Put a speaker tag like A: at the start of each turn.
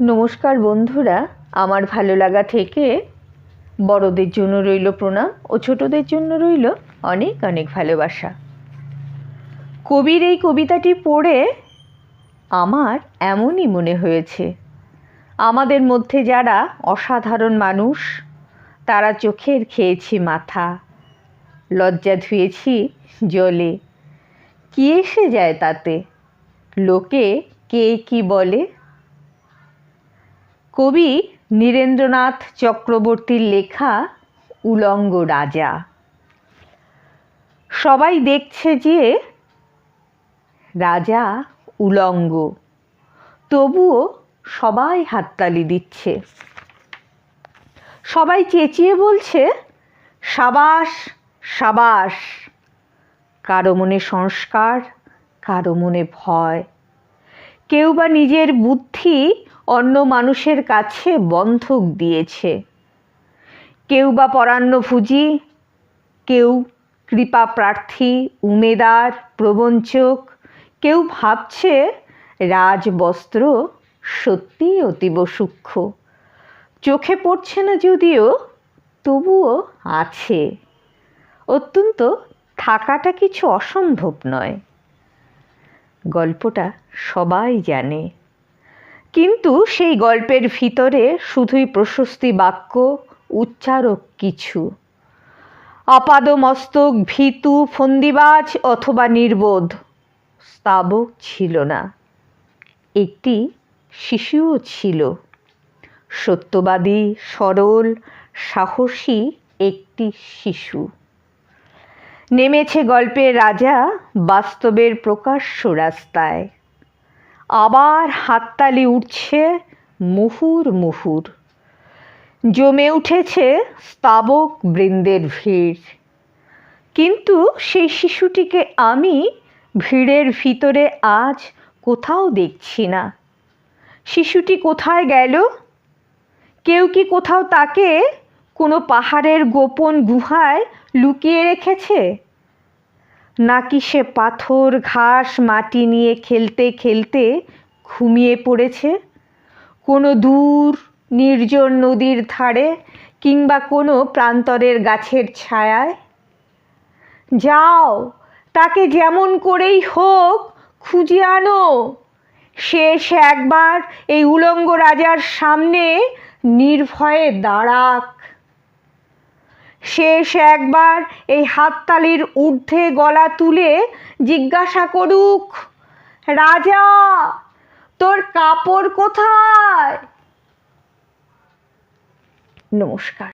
A: নমস্কার বন্ধুরা, আমার ভালো লাগা থেকে বড়দের জন্য রইল প্রণাম ও ছোটদের জন্য রইল অনেক অনেক ভালোবাসা। কবির এই কবিতাটি পড়ে আমার এমনই মনে হয়েছে। আমাদের মধ্যে যারা অসাধারণ মানুষ, তারা চোখের খেয়েছি মাথা, লজ্জা ধুয়েছি জলে। কি এসে যায় তাতে? লোকে কে কি বলে? কবি নীরেন্দ্রনাথ চক্রবর্তীর লেখা উলঙ্গ রাজা। সবাই দেখছে যে রাজা উলঙ্গ, তবুও সবাই হাততালি দিচ্ছে। সবাই চেঁচিয়ে বলছে, সাবাস সাবাস, কারও মনে সংস্কার, কারও মনে ভয়। কেউ বা নিজের বুদ্ধি অন্য মানুষের কাছে বন্ধক দিয়েছে। কেউ বা পরান্নভুজি কেউ কৃপা প্রার্থী, উমেদার, প্রবঞ্চক, কেউ ভাবছে রাজবস্ত্র সত্যিই অতীব সূক্ষ্ম। চোখে পড়ছে না যদিও, তবুও আছে। অত্যন্ত থাকাটা কিছু অসম্ভব নয়। গল্পটা সবাই জানে। কিন্তু সেই গল্পের ভিতরে শুধুই প্রশস্তি বাক্য, উচ্চারক কিছু। আপাদমস্তক ভীতু, ফন্দিবাজ অথবা নির্বোধ স্তাবক ছিল না। একটি শিশুও ছিল। সত্যবাদী, সরল, সাহসী একটি শিশু। নেমেছে গল্পের রাজা বাস্তবের প্রকাশ্য রাস্তায়। আবার হাততালি উঠছে মুহুর মুহুর। জমে উঠেছে স্তাবক বৃন্দের ভিড়। কিন্তু সেই শিশুটিকে আমি ভিড়ের ভিতরে আজ কোথাও দেখছি না। শিশুটি কোথায় গেল? কেউ কি কোথাও তাকে কোনো পাহাড়ের গোপন গুহায় লুকিয়ে রেখেছে? নাকি সে পাথর, ঘাস, মাটি নিয়ে খেলতে খেলতে ঘুমিয়ে পড়েছে? কোনো দূর, নির্জন নদীর ধারে কিংবা কোনো প্রান্তরের গাছের ছায়ায়? যাও, তাকে যেমন করেই হোক খুঁজে আনো। এসে একবার এই উলঙ্গ রাজার সামনে নির্ভয়ে দাঁড়াক। শেষ একবার এই হাততালির ঊর্ধ্বে গলা তুলে জিজ্ঞাসা করুক রাজা তোর কাপড় কোথায়? নমস্কার।